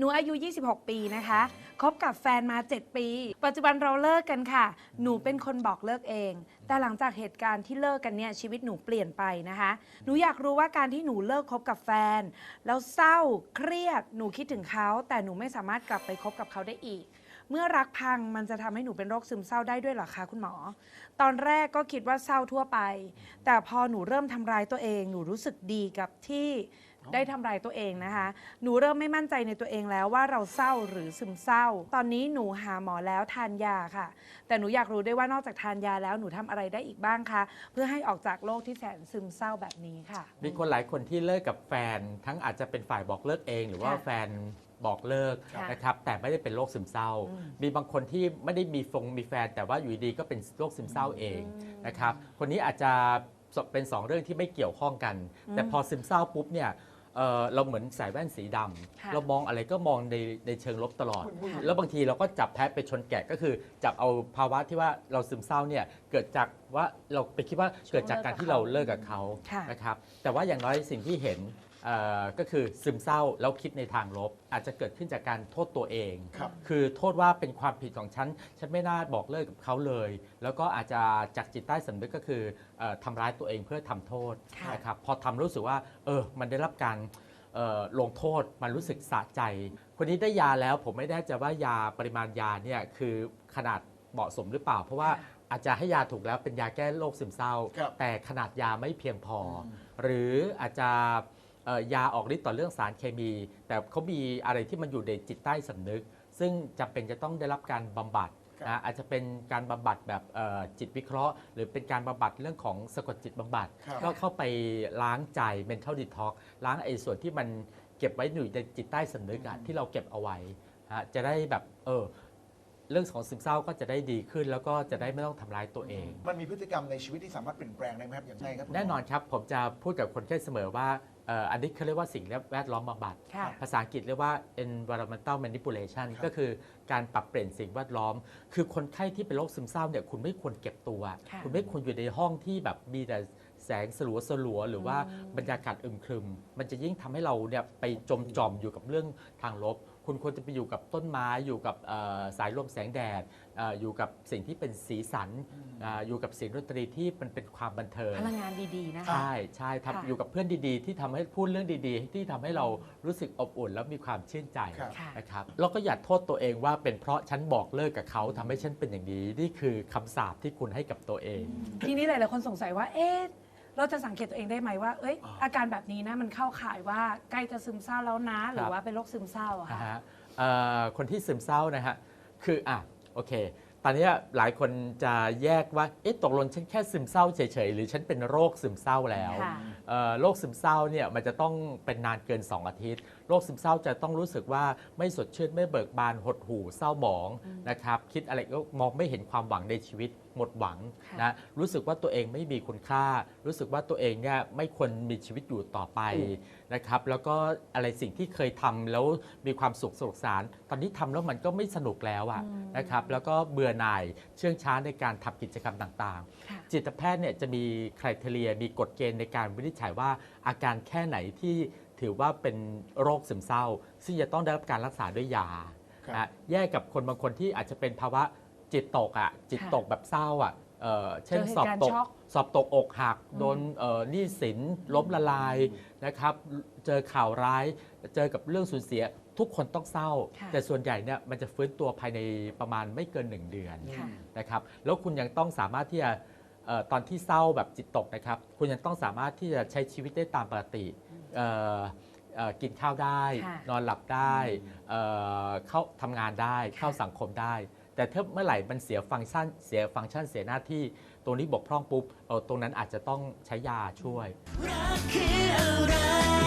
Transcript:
หนูอายุ 26 ปีนะคะคบกับแฟนมา 7 ปี ปัจจุบันเราเลิกกันค่ะ หนูเป็นคนบอกเลิกเอง แต่หลังจากเหตุการณ์ที่เลิกกันเนี่ยชีวิตหนูเปลี่ยนไปนะคะ หนูอยากรู้ว่าการที่หนูเลิกคบกับแฟน แล้วเศร้าเครียดหนูคิดถึงเขา แต่หนูไม่สามารถกลับไปคบกับเขาได้อีก เมื่อรักพังมันจะทำให้หนูเป็นโรคซึมเศร้าได้ด้วยเหรอคะคุณหมอ ตอนแรกก็คิดว่าเศร้าทั่วไป แต่พอหนูเริ่มทำร้ายตัวเอง หนูรู้สึกดีกับที่ ได้ทำร้ายตัวเองนะคะ หนูเริ่มไม่มั่นใจในตัวเองแล้วว่าเราเศร้าหรือซึมเศร้า ตอนนี้หนูหาหมอแล้วทานยาค่ะ แต่หนูอยากรู้ด้วยว่านอกจากทานยาแล้วหนูทำอะไรได้อีกบ้างคะเพื่อให้ออกจากโรคที่แสนซึมเศร้าแบบนี้ค่ะ มีคนหลายคนที่เลิกกับแฟน ทั้งอาจจะเป็นฝ่ายบอกเลิกเอง หรือว่าค่ะแฟนบอกเลิกค่ะนะครับแต่ไม่ได้เป็นโรคซึมเศร้า อืมมีบางคนที่ไม่ได้มีฟงมีแฟน แต่ว่าอยู่ดีๆก็เป็นโรคซึมเศร้าเองนะครับคนนี้อาจจะเป็นสองเรื่องที่ไม่เกี่ยวข้องกันอืมแต่พอซึมเศร้าปุ๊บเนี่ย เอ่อเราเหมือนใส่แว่นสีดำค่ะเรามองอะไรก็มองในในเชิงลบตลอด ค่ะแล้วบางทีเราก็จับแพะไปชนแกะก็คือจับเอาภาวะที่ว่าเราซึมเศร้าเนี่ยเกิดจากว่าเราไปคิดว่าเกิดจากการที่เราเลิกกับเขาค่ะ นะครับแต่ว่าอย่างน้อยสิ่งที่เห็นเอ่อ ก็คือซึมเศร้าแล้วคิดในทางลบ อาจจะเกิดขึ้นจากการโทษตัวเองครับคือโทษว่าเป็นความผิดของฉัน ฉันไม่น่าบอกเลิกกับเขาเลย แล้วก็อาจจะจากจิตใต้สำนึกก็คือเออทำร้ายตัวเองเพื่อทำโทษค่ะนะครับพอทำรู้สึกว่าเออมันได้รับการเอ่อลงโทษมันรู้สึกสะใจ คนนี้ได้ยาแล้วผมไม่แน่ใจว่ายาปริมาณยาเนี่ยคือขนาดเหมาะสมหรือเปล่า เพราะว่าอาจจะให้ยาถูกแล้วเป็นยาแก้โรคซึมเศร้าครับแต่ขนาดยาไม่เพียงพออมหรืออาจจะเอ่อ ยาออกฤทธิ์ต่อเรื่องสารเคมี แต่เขามีอะไรที่มันอยู่ในจิตใต้สำนึก ซึ่งจำเป็นจะต้องได้รับการบำบัดครับนะอาจจะเป็นการบำบัดแบบเอ่อจิตวิเคราะห์ หรือเป็นการบำบัดเรื่องของสะกดจิตบำบัดครับก็เข้าไปล้างใจ mental detox ล้างไอ้ส่วนที่มันเก็บไว้อยู่ในจิตใต้สำนึกอะที่เราเก็บเอาไว้ฮะจะได้แบบเออเรื่องของซึมเศร้าก็จะได้ดีขึ้น แล้วก็จะได้ไม่ต้องทำร้ายตัวเอง มันมีพฤติกรรมในชีวิตที่สามารถเปลี่ยนแปลงได้ไหมครับอย่างไรครับคุณหมแน่นอนครับ ผมจะพูดกับคนไข้เสมอว่าเอ่อ อันนี้เขาเรียกว่าสิ่งแวดล้อมบำบัด ค่ะภาษาอังกฤษเรียกว่า environmental manipulation ครับก็คือการปรับเปลี่ยนสิ่งแวดล้อม คือคนไข้ที่เป็นโรคซึมเศร้าเนี่ยคุณไม่ควรเก็บตัว ค่ะ คุณไม่ควรอยู่ในห้องที่แบบมีแต่แสงสลัวสลัวๆหรือว่าบรรยากาศอึมครึม มันจะยิ่งทำให้เราเนี่ยไปจมจอมอยู่กับเรื่องทางลบ คุณควรจะไปอยู่กับต้นไม้อยู่กับเอ่อสายลมแสงแดดเอ่ออยู่กับสิ่งที่เป็นสีสันอ่าอยู่กับเสียงดนตรีที่มันเป็นความบันเทิง พลังงานดีๆ นะคะ ใช่ใช่ค่ะ ทำอยู่กับเพื่อนดีๆ ที่ทำให้พูดเรื่องดีๆ ที่ทำให้เรารู้สึกอบอุ่นแล้วมีความชื่นใจครับ ค่ะนะครับแล้วก็อย่าโทษตัวเองว่าเป็นเพราะฉันบอกเลิกกับเขาทำให้ฉันเป็นอย่างนี้ นี่คือคำสาปที่คุณให้กับตัวเอง ทีนี้หลายๆคนสงสัยว่า เอ๊ะ เราจะสังเกตตัวเองได้ไหมว่าเอ้ยอ่าอาการแบบนี้นะมันเข้าข่ายว่าใกล้จะซึมเศร้าแล้วนะ หรือว่าเป็นโรคซึมเศร้าอะนะค่ะฮะเอ่อคนที่ซึมเศร้านะฮะคืออะโอเค ตอนนี้หลายคนจะแยกว่าเอ๊ะตกลงฉันแค่ซึมเศร้าเฉยๆหรือฉันเป็นโรคซึมเศร้าแล้วค่ะเอ่อโรคซึมเศร้าเนี่ยมันจะต้องเป็นนานเกิน 2 อาทิตย์ โรคซึมเศร้าจะต้องรู้สึกว่าไม่สดชื่นไม่เบิกบานหดหู่เศร้าหมองนะครับคิดอะไรก็มองไม่เห็นความหวังในชีวิตหมดหวังค่ะนะรู้สึกว่าตัวเองไม่มีคุณค่า รู้สึกว่าตัวเองเนี่ยไม่ควรมีชีวิตอยู่ต่อไปนะครับแล้วก็อะไรสิ่งที่เคยทำแล้วมีความสุขสนุกสนานตอนนี้ทำแล้วมันก็ไม่สนุกแล้วอะนะครับแล้วก็เบื่อหน่ายเชื่องช้าในการทำกิจกรรมต่างๆค่ะจิตแพทย์เนี่ยจะมีคุณเทเลียมีกฎเกณฑ์ในการวินิจฉัยว่าอาการแค่ไหนที่ ถือว่าเป็นโรคซึมเศร้า ซึ่งจะต้องได้รับการรักษาด้วยยาครับนะแยกกับคนบางคนที่อาจจะเป็นภาวะจิตตกอะจิตตกแบบเศร้าอะเอ่อเช่นเจอเหตุสอบการณ์ตกช็อกสอบตกอกหักโดนเอ่อหนี้สินล้มละลายนะครับ เจอข่าวร้าย เจอกับเรื่องสูญเสีย ทุกคนต้องเศร้า ค่ะ แต่ส่วนใหญ่เนี่ยมันจะฟื้นตัวภายในประมาณไม่เกิน 1 เดือน ค่ะ นะครับแล้วคุณยังต้องสามารถที่จะเอ่อตอนที่เศร้าแบบจิตตกนะครับ คุณยังต้องสามารถที่จะใช้ชีวิตได้ตามปกติเอ่อเอ่อ กินข้าวได้ ค่ะนอนหลับได้เอ่อเข้าทำงานได้เข้าสังคมได้ แต่ถ้าเมื่อไหร่มันเสียฟังก์ชันเสียฟังก์ชันเสียหน้าที่ตรงนี้บกพร่องปุ๊บเอ่อตรงนั้นอาจจะต้องใช้ยาช่วย รักคืออะไร